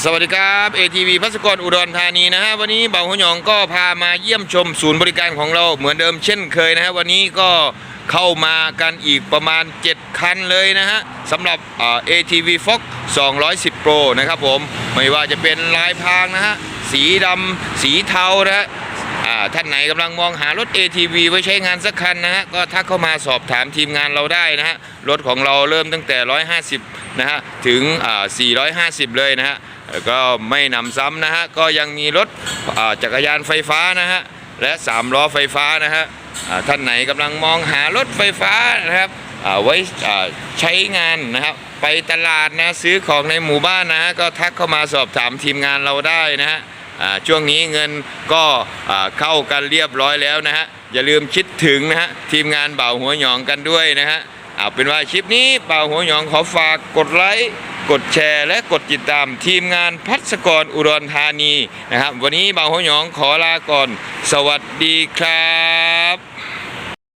สวัสดีครับ ATV พัสกรอุดรธานีนะฮะวันนี้เบาหัวหยองก็พามาเยี่ยมชมศูนย์บริการของเราเหมือนเดิมเช่นเคยนะฮะวันนี้ก็เข้ามากันอีกประมาณ 7 คันเลยนะฮะสำหรับ ATV Fox 210 Pro นะครับผม ไม่ว่าจะเป็นลายพรางนะฮะสีดำสีเทานะฮะท่านไหนกำลังมองหารถ ATV ไว้ใช้งานสักคันนะฮะก็ทักเข้ามาสอบถามทีมงานเราได้นะฮะรถของเราเริ่มตั้งแต่ 150 นะฮะถึง 450 เลยนะฮะแล้วก็ไม่นำซ้ำนะฮะก็ยังมีรถจักรยานไฟฟ้านะฮะและ3ล้อไฟฟ้านะฮะท่านไหนกำลังมองหารถไฟฟ้านะครับไว้ใช้งานนะครับไปตลาดนะซื้อของในหมู่บ้านนะฮะก็ทักเข้ามาสอบถามทีมงานเราได้นะฮะช่วงนี้เงินก็เข้ากันเรียบร้อยแล้วนะฮะอย่าลืมคิดถึงนะฮะทีมงานเบ่าหัวหยองกันด้วยนะฮะ เอาเป็นว่าคลิปนี้เบ่าวหัวหยองขอฝากกดไลค์กดแชร์และกดติดตามทีมงานพัศกรอุดรธานีนะครับ วันนี้เบ่าวหัวหยองขอลาก่อน สวัสดีครับ